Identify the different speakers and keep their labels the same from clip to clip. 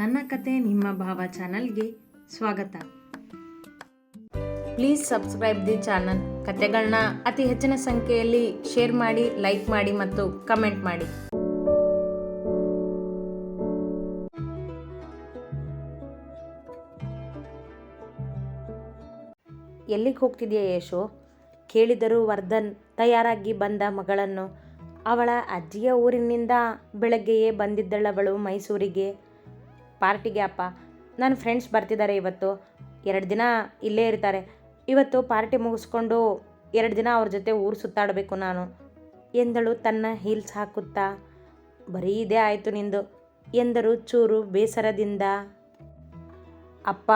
Speaker 1: ನನ್ನ ಕತೆ ನಿಮ್ಮ ಭಾವ ಚಾನಲ್ಗೆ ಸ್ವಾಗತ. Please subscribe the channel. ಕತೆಗಳನ್ನ ಅತಿ ಹೆಚ್ಚಿನ ಸಂಖ್ಯೆಯಲ್ಲಿ ಶೇರ್ ಮಾಡಿ, ಲೈಕ್ ಮಾಡಿ ಮತ್ತು ಕಮೆಂಟ್ ಮಾಡಿ. ಎಲ್ಲಿಗೆ ಹೋಗ್ತಿದೆಯಾ ಯಶು? ಕೇಳಿದರು ವರ್ಧನ್ ತಯಾರಾಗಿ ಬಂದ ಮಗಳನ್ನು ಅವಳ ಅಜ್ಜಿಯ ಊರಿನಿಂದ ಬೆಳಗ್ಗೆಯೇ ಬಂದಿದ್ದಳವಳು ಮೈಸೂರಿಗೆ. ಪಾರ್ಟಿಗೆ ಅಪ್ಪ. ನನ್ನ ಫ್ರೆಂಡ್ಸ್ ಬರ್ತಿದ್ದಾರೆ ಇವತ್ತು. ಎರಡು ದಿನ ಇಲ್ಲೇ ಇರ್ತಾರೆ. ಇವತ್ತು ಪಾರ್ಟಿ ಮುಗಿಸ್ಕೊಂಡು ಎರಡು ದಿನ ಅವ್ರ ಜೊತೆ ಊರು ಸುತ್ತಾಡಬೇಕು ನಾನು. ಎಂದಳು ತನ್ನ ಹೀಲ್ಸ್ ಹಾಕುತ್ತಾ. ಬರೀ ಇದೇ ಆಯಿತು ನಿಂದು. ಎಂದರು ಚೂರು ಬೇಸರದಿಂದ. ಅಪ್ಪ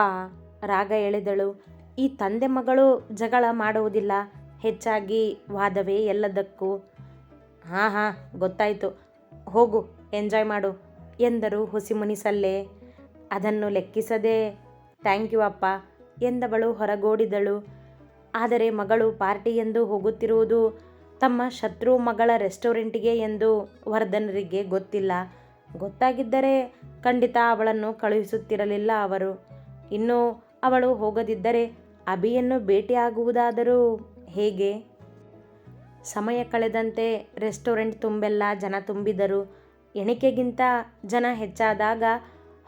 Speaker 1: ರಾಗ ಎಳೆದಳು. ಈ ತಂದೆ ಮಗಳು ಜಗಳ ಮಾಡುವುದಿಲ್ಲ. ಹೆಚ್ಚಾಗಿ ವಾದವೇ ಎಲ್ಲದಕ್ಕೂ. ಹಾಂ ಹಾಂ, ಗೊತ್ತಾಯಿತು. ಹೋಗು, ಎಂಜಾಯ್ ಮಾಡು, ಎಂದರು ಹುಸಿಮುನಿಸಲ್ಲೇ ಅದನ್ನು ಲೆಕ್ಕಿಸದೆ, ಥ್ಯಾಂಕ್ ಯು ಅಪ್ಪ ಎಂದವಳು ಹೊರಗೋಡಿದಳು. ಆದರೆ ಮಗಳು ಪಾರ್ಟಿ ಎಂದು ಹೋಗುತ್ತಿರುವುದು ತಮ್ಮ ಶತ್ರು ಮಗಳ ರೆಸ್ಟೋರೆಂಟಿಗೆ ಎಂದು ವರ್ಧನರಿಗೆ ಗೊತ್ತಿಲ್ಲ. ಗೊತ್ತಾಗಿದ್ದರೆ ಖಂಡಿತ ಅವಳನ್ನು ಕಳುಹಿಸುತ್ತಿರಲಿಲ್ಲ ಅವರು. ಇನ್ನು ಅವಳು ಹೋಗದಿದ್ದರೆ ಅಭಿಯನ್ನು ಭೇಟಿಯಾಗುವುದಾದರೂ ಹೇಗೆ? ಸಮಯ ಕಳೆದಂತೆ ರೆಸ್ಟೋರೆಂಟ್ ತುಂಬೆಲ್ಲ ಜನ ತುಂಬಿದರು. ಎಣಿಕೆಗಿಂತ ಜನ ಹೆಚ್ಚಾದಾಗ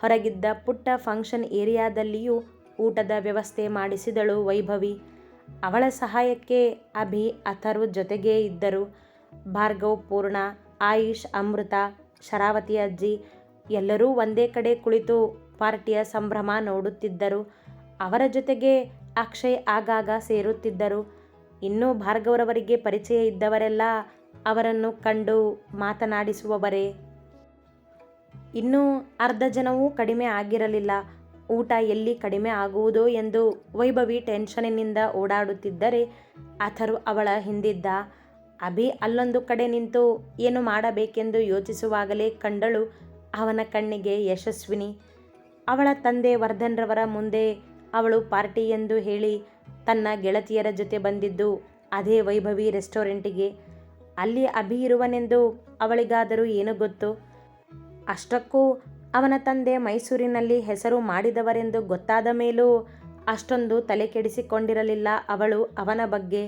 Speaker 1: ಹೊರಗಿದ್ದ ಪುಟ್ಟ ಫಂಕ್ಷನ್ ಏರಿಯಾದಲ್ಲಿಯೂ ಊಟದ ವ್ಯವಸ್ಥೆ ಮಾಡಿಸಿದಳು ವೈಭವಿ. ಅವಳ ಸಹಾಯಕ್ಕೆ ಅಭಿ ಅಥರ್ವ್ ಜೊತೆಗೇ ಇದ್ದರು. ಭಾರ್ಗವ್, ಪೂರ್ಣ, ಆಯುಷ್, ಅಮೃತ, ಶರಾವತಿ ಅಜ್ಜಿ ಎಲ್ಲರೂ ಒಂದೇ ಕಡೆ ಕುಳಿತು ಪಾರ್ಟಿಯ ಸಂಭ್ರಮ ನೋಡುತ್ತಿದ್ದರು. ಅವರ ಜೊತೆಗೆ ಅಕ್ಷಯ್ ಆಗಾಗ ಸೇರುತ್ತಿದ್ದರು. ಇನ್ನೂ ಭಾರ್ಗವರವರಿಗೆ ಪರಿಚಯ ಇದ್ದವರೆಲ್ಲ ಅವರನ್ನು ಕಂಡು ಮಾತನಾಡಿಸುವವರೇ. ಇನ್ನೂ ಅರ್ಧ ಜನವೂ ಕಡಿಮೆ ಆಗಿರಲಿಲ್ಲ. ಊಟ ಎಲ್ಲಿ ಕಡಿಮೆ ಆಗುವುದೋ ಎಂದು ವೈಭವಿ ಟೆನ್ಷನಿನಿಂದ ಓಡಾಡುತ್ತಿದ್ದರೆ ಅಥರ್ವ್ ಅವಳ ಹಿಂದಿದ್ದ. ಅಭಿ ಅಲ್ಲೊಂದು ಕಡೆ ನಿಂತು ಏನು ಮಾಡಬೇಕೆಂದು ಯೋಚಿಸುವಾಗಲೇ ಕಂಡಳು ಅವನ ಕಣ್ಣಿಗೆ ಯಶಸ್ವಿನಿ. ಅವಳ ತಂದೆ ವರ್ಧನ್ರವರ ಮುಂದೆ ಅವಳು ಪಾರ್ಟಿ ಎಂದು ಹೇಳಿ ತನ್ನ ಗೆಳತಿಯರ ಜೊತೆ ಬಂದಿದ್ದು ಅದೇ ವೈಭವಿ ರೆಸ್ಟೋರೆಂಟಿಗೆ. ಅಲ್ಲಿ ಅಭಿ ಇರುವನೆಂದು ಅವಳಿಗಾದರೂ ಏನು ಗೊತ್ತು? ಅಷ್ಟಕ್ಕೂ ಅವನ ತಂದೆ ಮೈಸೂರಿನಲ್ಲಿ ಹೆಸರು ಮಾಡಿದವರೆಂದು ಗೊತ್ತಾದ ಮೇಲೂ ಅಷ್ಟೊಂದು ತಲೆ ಕೆಡಿಸಿಕೊಂಡಿರಲಿಲ್ಲ ಅವಳು ಅವನ ಬಗ್ಗೆ.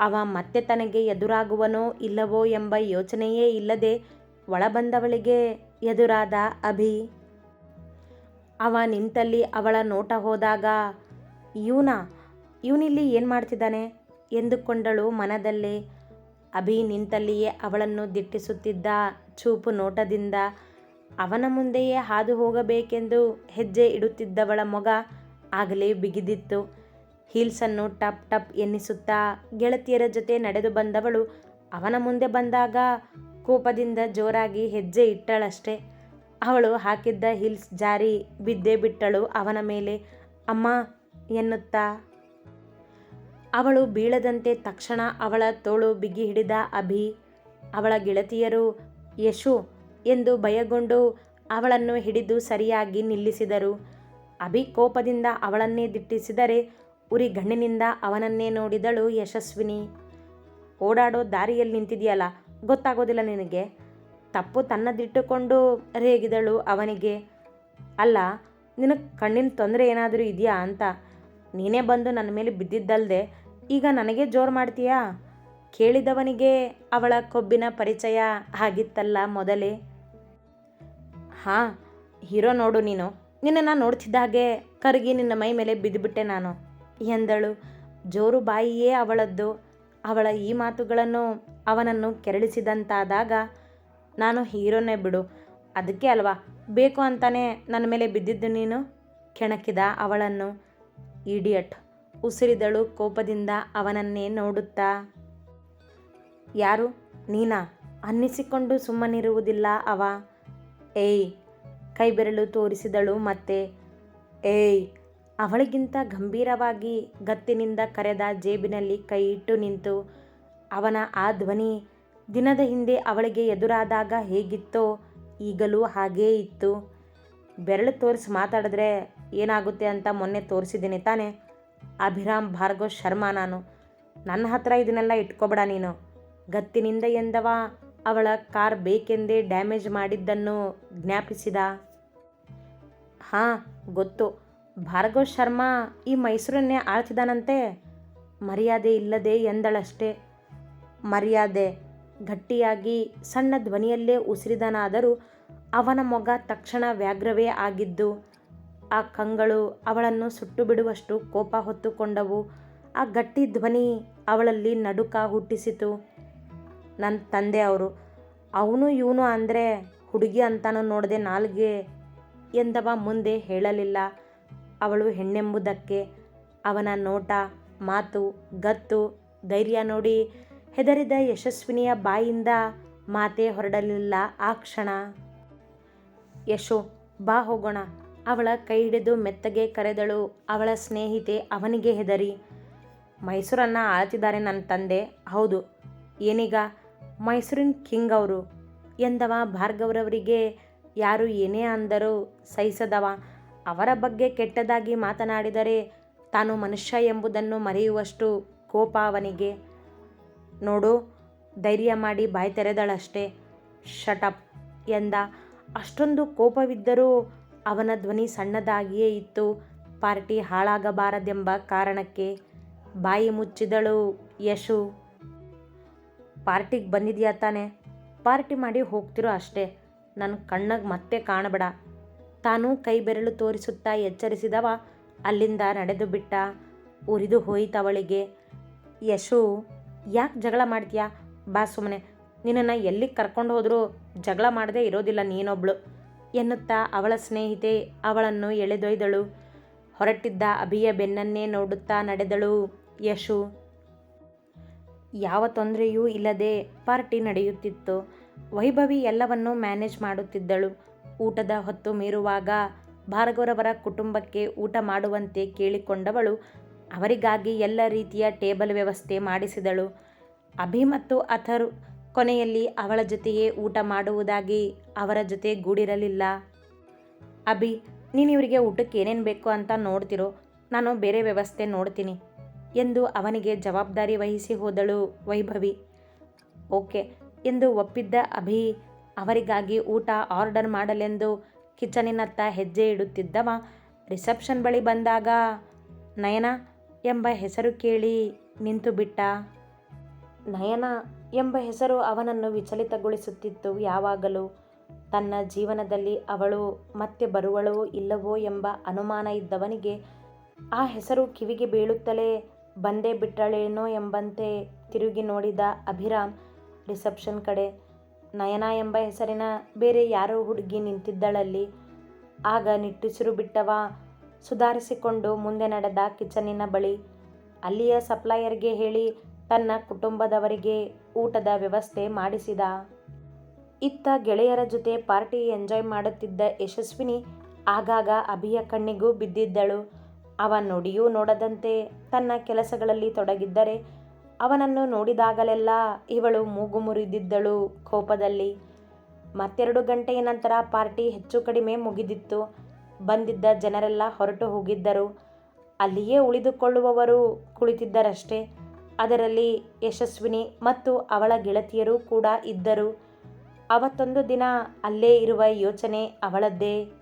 Speaker 1: ಅವ ಮತ್ತೆ ತನಗೆ ಎದುರಾಗುವನೋ ಇಲ್ಲವೋ ಎಂಬ ಯೋಚನೆಯೇ ಇಲ್ಲದೆ ಒಳಬಂದವಳಿಗೆ ಎದುರಾದ ಅಭಿ. ಅವ ನಿಂತಲ್ಲಿ ಅವಳ ನೋಟ ಹೋದಾಗ, ಇವನ, ಇವನಿಲ್ಲಿ ಏನು ಮಾಡ್ತಿದ್ದಾನೆ? ಎಂದುಕೊಂಡಳು ಮನದಲ್ಲೇ. ಅಭಿ ನಿಂತಲ್ಲಿಯೇ ಅವಳನ್ನು ದಿಟ್ಟಿಸುತ್ತಿದ್ದ ಚೂಪು ನೋಟದಿಂದ ಅವನ ಮುಂದೆಯೇ ಹಾದು ಹೋಗಬೇಕೆಂದು ಹೆಜ್ಜೆ ಇಡುತ್ತಿದ್ದವಳ ಮೊಗ ಆಗಲೇ ಬಿಗಿದಿತ್ತು. ಹೀಲ್ಸನ್ನು ಟಪ್ ಟಪ್ ಎನ್ನಿಸುತ್ತಾ ಗೆಳತಿಯರ ಜೊತೆ ನಡೆದು ಬಂದವಳು ಅವನ ಮುಂದೆ ಬಂದಾಗ ಕೋಪದಿಂದ ಜೋರಾಗಿ ಹೆಜ್ಜೆ ಇಟ್ಟಳಷ್ಟೆ. ಅವಳು ಹಾಕಿದ್ದ ಹೀಲ್ಸ್ ಜಾರಿ ಬಿದ್ದೇ ಬಿಟ್ಟಳು ಅವನ ಮೇಲೆ. ಅಮ್ಮ ಎನ್ನುತ್ತಾ? ಅವಳು ಬೀಳದಂತೆ ತಕ್ಷಣ ಅವಳ ತೋಳು ಬಿಗಿ ಹಿಡಿದ ಅಭಿ, ಅವಳ ಗೆಳತಿಯರು, ಯಶು ಎಂದು ಭಯಗೊಂಡು ಅವಳನ್ನು ಹಿಡಿದು ಸರಿಯಾಗಿ ನಿಲ್ಲಿಸಿದರು. ಅಭಿ ಕೋಪದಿಂದ ಅವಳನ್ನೇ ದಿಟ್ಟಿಸಿದರೆ ಉರಿ ಗಣ್ಣಿನಿಂದ ಅವನನ್ನೇ ನೋಡಿದಳು ಯಶಸ್ವಿನಿ. ಓಡಾಡೋ ದಾರಿಯಲ್ಲಿ ನಿಂತಿದೆಯಲ್ಲ, ಗೊತ್ತಾಗೋದಿಲ್ಲ ನಿನಗೆ. ತಪ್ಪು ತನ್ನದಿಟ್ಟುಕೊಂಡು ರೇಗಿದಳು ಅವನಿಗೆ. ಅಲ್ಲ, ನಿನಗೆ ಕಣ್ಣಿನ ತೊಂದರೆ ಏನಾದರೂ ಇದೆಯಾ ಅಂತ. ನೀನೇ ಬಂದು ನನ್ನ ಮೇಲೆ ಬಿದ್ದಿದ್ದಲ್ದೆ, ಈಗ ನನಗೆ ಜೋರು ಮಾಡ್ತೀಯಾ? ಕೇಳಿದವನಿಗೆ ಅವಳ ಕೊಬ್ಬಿನ ಪರಿಚಯ ಆಗಿತ್ತಲ್ಲ ಮೊದಲೇ. ಹಾಂ, ಹೀರೋ ನೋಡು ನೀನು. ನಿನ್ನನ್ನು ನೋಡ್ತಿದ್ದ ಹಾಗೆ ಕರಗಿ ನಿನ್ನ ಮೈ ಮೇಲೆ ಬಿದ್ದುಬಿಟ್ಟೆ ನಾನು. ಎಂದಳು. ಜೋರು ಬಾಯಿಯೇ ಅವಳದ್ದು. ಅವಳ ಈ ಮಾತುಗಳನ್ನು ಅವನನ್ನು ಕೆರಳಿಸಿದಂತಾದಾಗ ನಾನು ಹೀರೋನೇ ಬಿಡು. ಅದಕ್ಕೆ ಅಲ್ವಾ? ಬೇಕು ಅಂತಾನೆ ನನ್ನ ಮೇಲೆ ಬಿದ್ದಿದ್ದು ನೀನು? ಕೆಣಕಿದ ಅವಳನ್ನು. ಇಡಿಯಟ್. ಉಸಿರಿದಳು ಕೋಪದಿಂದ ಅವನನ್ನೇ ನೋಡುತ್ತಾ. ಯಾರು? ನೀನಾ? ಅನ್ನಿಸಿಕೊಂಡು ಸುಮ್ಮನಿರುವುದಿಲ್ಲ ಅವ. ಏಯ್ ಕೈಬೆರಳು ತೋರಿಸಿದಳು ಮತ್ತೆ, ಏಯ್, ಅವಳಿಗಿಂತ ಗಂಭೀರವಾಗಿ ಗತ್ತಿನಿಂದ ಕರೆದ ಜೇಬಿನಲ್ಲಿ ಕೈ ಇಟ್ಟು ನಿಂತು, ಅವನ ಆ ಧ್ವನಿ ದಿನದ ಹಿಂದೆ ಅವಳಿಗೆ ಎದುರಾದಾಗ ಹೇಗಿತ್ತೋ ಈಗಲೂ ಹಾಗೇ ಇತ್ತು. ಬೆರಳು ತೋರಿಸಿ ಮಾತಾಡಿದ್ರೆ ಏನಾಗುತ್ತೆ ಅಂತ ಮೊನ್ನೆ ತೋರಿಸಿದ್ದೀನಿ ತಾನೆ, ಅಭಿರಾಮ್ ಭಾರ್ಗವ್ ಶರ್ಮಾ ನಾನು. ನನ್ನ ಹತ್ರ ಇದನ್ನೆಲ್ಲ ಇಟ್ಕೊಬೇಡ ನೀನು. ಗತ್ತಿನಿಂದ ಎಂದವ ಅವಳ ಕಾರ್ ಬೇಕೆಂದೇ ಡ್ಯಾಮೇಜ್ ಮಾಡಿದ್ದನ್ನು ಜ್ಞಾಪಿಸಿದ? ಹಾಂ, ಗೊತ್ತು. ಭಾರ್ಗವ್ ಶರ್ಮಾ ಈ ಮೈಸೂರನ್ನೇ ಆಳ್ತಿದ್ದಾನಂತೆ? ಮರ್ಯಾದೆ ಇಲ್ಲದೆ ಎಂದಳಷ್ಟೇ. ಮರ್ಯಾದೆ. ಗಟ್ಟಿಯಾಗಿ ಸಣ್ಣ ಧ್ವನಿಯಲ್ಲೇ ಉಸಿರಿದನಾದರೂ ಅವನ ಮೊಗ ತಕ್ಷಣ ವ್ಯಾಘ್ರವೇ ಆಗಿದ್ದು, ಆ ಕಂಗಳು ಅವಳನ್ನು ಸುಟ್ಟು ಬಿಡುವಷ್ಟು ಕೋಪ ಹೊತ್ತುಕೊಂಡವು. ಆ ಗಟ್ಟಿ ಧ್ವನಿ ಅವಳಲ್ಲಿ ನಡುಕ ಹುಟ್ಟಿಸಿತು. ನನ್ನ ತಂದೆ ಅವರು, ಅವನು ಇವನು ಅಂದರೆ ಹುಡುಗಿ ಅಂತಾನು ನೋಡದೆ ನಾಲ್ಗೆ ಎಂದವ ಮುಂದೆ ಹೇಳಲಿಲ್ಲ. ಅವಳು ಹೆಣ್ಣೆಂಬುದಕ್ಕೆ ಅವನ ನೋಟ, ಮಾತು, ಗತ್ತು, ಧೈರ್ಯ ನೋಡಿ ಹೆದರಿದ ಯಶಸ್ವಿನಿಯ ಬಾಯಿಂದ ಮಾತೇ ಹೊರಡಲಿಲ್ಲ ಆ ಕ್ಷಣ. ಯಶೋ, ಬಾ ಹೋಗೋಣ. ಅವಳ ಕೈ ಹಿಡಿದು ಮೆತ್ತಗೆ ಕರೆದಳು. ಅವಳ ಸ್ನೇಹಿತೆ ಅವನಿಗೆ ಹೆದರಿ, ಮೈಸೂರನ್ನು ಆಳ್ತಿದ್ದಾರೆ ನನ್ನ ತಂದೆ. ಹೌದು. ಏನೀಗ ಮೈಸೂರಿನ ಕಿಂಗ್ ಅವರು. ಎಂದವ ಭಾರ್ಗವರವರಿಗೆ? ಯಾರು ಏನೇ ಅಂದರೂ ಸಹಿಸದವ. ಅವರ ಬಗ್ಗೆ ಕೆಟ್ಟದಾಗಿ ಮಾತನಾಡಿದರೆ ತಾನು ಮನುಷ್ಯ ಎಂಬುದನ್ನು ಮರೆಯುವಷ್ಟು ಕೋಪ ಅವನಿಗೆ. ನೋಡು, ಧೈರ್ಯ ಮಾಡಿ ಬಾಯಿ ತೆರೆದಳಷ್ಟೇ. ಶಟಪ್ ಎಂದ. ಅಷ್ಟೊಂದು ಕೋಪವಿದ್ದರೂ ಅವನ ಧ್ವನಿ ಸಣ್ಣದಾಗಿಯೇ ಇತ್ತು. ಪಾರ್ಟಿ ಹಾಳಾಗಬಾರದೆಂಬ ಕಾರಣಕ್ಕೆ ಬಾಯಿ ಮುಚ್ಚಿದಳು ಯಶು. ಪಾರ್ಟಿಗೆ ಬಂದಿದ್ಯಾ ತಾನೆ? ಪಾರ್ಟಿ ಮಾಡಿ ಹೋಗ್ತಿರೋ ಅಷ್ಟೇ. ನನ್ನ ಕಣ್ಣಗೆ ಮತ್ತೆ ಕಾಣಬೇಡ. ತಾನು ಕೈ ಬೆರಳು ತೋರಿಸುತ್ತಾ ಎಚ್ಚರಿಸಿದವ ಅಲ್ಲಿಂದ ನಡೆದು ಬಿಟ್ಟ. ಉರಿದು ಹೋಯಿತವಳಿಗೆ ಯಶು, ಯಾಕೆ ಜಗಳ ಮಾಡ್ತೀಯಾ? ಬಾ ಸುಮ್ಮನೆ ನಿನ್ನನ್ನು ಎಲ್ಲಿಗೆ ಕರ್ಕೊಂಡು ಹೋದರೂ ಜಗಳ ಮಾಡದೇ ಇರೋದಿಲ್ಲ ನೀನೊಬ್ಳು ಎನ್ನುತ್ತಾ ಅವಳ ಸ್ನೇಹಿತೆ ಅವಳನ್ನು ಎಳೆದೊಯ್ದಳು. ಹೊರಟಿದ್ದ ಅಭಿಯ ಬೆನ್ನನ್ನೇ ನೋಡುತ್ತಾ ನಡೆದಳು ಯಶು. ಯಾವ ತೊಂದರೆಯೂ ಇಲ್ಲದೆ ಪಾರ್ಟಿ ನಡೆಯುತ್ತಿತ್ತು. ವೈಭವಿ ಎಲ್ಲವನ್ನೂ ಮ್ಯಾನೇಜ್ ಮಾಡುತ್ತಿದ್ದಳು. ಊಟದ ಹೊತ್ತು ಮೀರುವಾಗ ಭಾರ್ಗವರವರ ಕುಟುಂಬಕ್ಕೆ ಊಟ ಮಾಡುವಂತೆ ಕೇಳಿಕೊಂಡವಳು. ಅವರಿಗಾಗಿ ಎಲ್ಲ ರೀತಿಯ ಟೇಬಲ್ ವ್ಯವಸ್ಥೆ ಮಾಡಿಸಿದಳು. ಅಭಿ ಮತ್ತು ಅಥರ್ ಕೊನೆಯಲ್ಲಿ ಅವಳ ಜೊತೆಯೇ ಊಟ ಮಾಡುವುದಾಗಿ ಅವರ ಜೊತೆ ಗೂಡಿರಲಿಲ್ಲ. ಅಭಿ, ನೀನು ಇವರಿಗೆ ಊಟಕ್ಕೆ ಏನೇನು ಬೇಕು ಅಂತ ನೋಡ್ತಿರೋ? ನಾನು ಬೇರೆ ವ್ಯವಸ್ಥೆ ನೋಡ್ತೀನಿ. ಎಂದು ಅವನಿಗೆ ಜವಾಬ್ದಾರಿ ವಹಿಸಿ ಹೋದಳು ವೈಭವಿ. ಓಕೆ ಎಂದು ಒಪ್ಪಿದ್ದ ಅಭಿ, ಅವರಿಗಾಗಿ ಊಟ ಆರ್ಡರ್ ಮಾಡಲೆಂದು ಕಿಚನಿನತ್ತ ಹೆಜ್ಜೆ ಇಡುತ್ತಿದ್ದವ. ರಿಸೆಪ್ಷನ್ ಬಳಿ ಬಂದಾಗ, ನಯನ ಎಂಬ ಹೆಸರು ಕೇಳಿ ನಿಂತು ಬಿಟ್ಟ. ನಯನ ಎಂಬ ಹೆಸರು ಅವನನ್ನು ವಿಚಲಿತಗೊಳಿಸುತ್ತಿತ್ತು ಯಾವಾಗಲೂ. ತನ್ನ ಜೀವನದಲ್ಲಿ ಅವಳು ಮತ್ತೆ ಬರುವಳೋ ಇಲ್ಲವೋ ಎಂಬ ಅನುಮಾನ ಇದ್ದವನಿಗೆ ಆ ಹೆಸರು ಕಿವಿಗೆ ಬೀಳುತ್ತಲೇ ಬಂದೇ ಬಿಟ್ಟಳೇನೋ ಎಂಬಂತೆ ತಿರುಗಿ ನೋಡಿದ ಅಭಿರಾಮ್ ರಿಸೆಪ್ಷನ್ ಕಡೆ. ನಯನ ಎಂಬ ಹೆಸರಿನ ಬೇರೆ ಯಾರೋ ಹುಡುಗಿ ನಿಂತಿದ್ದಳಲ್ಲಿ. ಆಗ ನಿಟ್ಟುಸಿರು ಬಿಟ್ಟವ ಸುಧಾರಿಸಿಕೊಂಡು ಮುಂದೆ ನಡೆದ ಕಿಚನಿನ ಬಳಿ. ಅಲ್ಲಿಯ ಸಪ್ಲೈಯರ್ಗೆ ಹೇಳಿ ತನ್ನ ಕುಟುಂಬದವರಿಗೆ ಊಟದ ವ್ಯವಸ್ಥೆ ಮಾಡಿಸಿದ. ಇತ್ತ ಗೆಳೆಯರ ಜೊತೆ ಪಾರ್ಟಿ ಎಂಜಾಯ್ ಮಾಡುತ್ತಿದ್ದ ಯಶಸ್ವಿನಿ ಆಗಾಗ ಅಭಿಯ ಕಣ್ಣಿಗೂ ಬಿದ್ದಿದ್ದಳು. ಅವ ನುಡಿಯೂ ನೋಡದಂತೆ ತನ್ನ ಕೆಲಸಗಳಲ್ಲಿ ತೊಡಗಿದ್ದರೆ ಅವನನ್ನು ನೋಡಿದಾಗಲೆಲ್ಲ ಇವಳು ಮೂಗು ಮುರಿದಿದ್ದಳು ಕೋಪದಲ್ಲಿ. ಮತ್ತೆರಡು ಗಂಟೆಯ ನಂತರ ಪಾರ್ಟಿ ಹೆಚ್ಚು ಕಡಿಮೆ ಮುಗಿದಿತ್ತು. ಬಂದಿದ್ದ ಜನರೆಲ್ಲ ಹೊರಟು ಹೋಗಿದ್ದರು. ಅಲ್ಲಿಯೇ ಉಳಿದುಕೊಳ್ಳುವವರು ಕುಳಿತಿದ್ದರಷ್ಟೇ. ಅದರಲ್ಲಿ ಯಶಸ್ವಿನಿ ಮತ್ತು ಅವಳ ಗೆಳತಿಯರು ಕೂಡ ಇದ್ದರು. ಅವತ್ತೊಂದು ದಿನ ಅಲ್ಲೇ ಇರುವ ಯೋಚನೆ ಅವಳದ್ದೇ.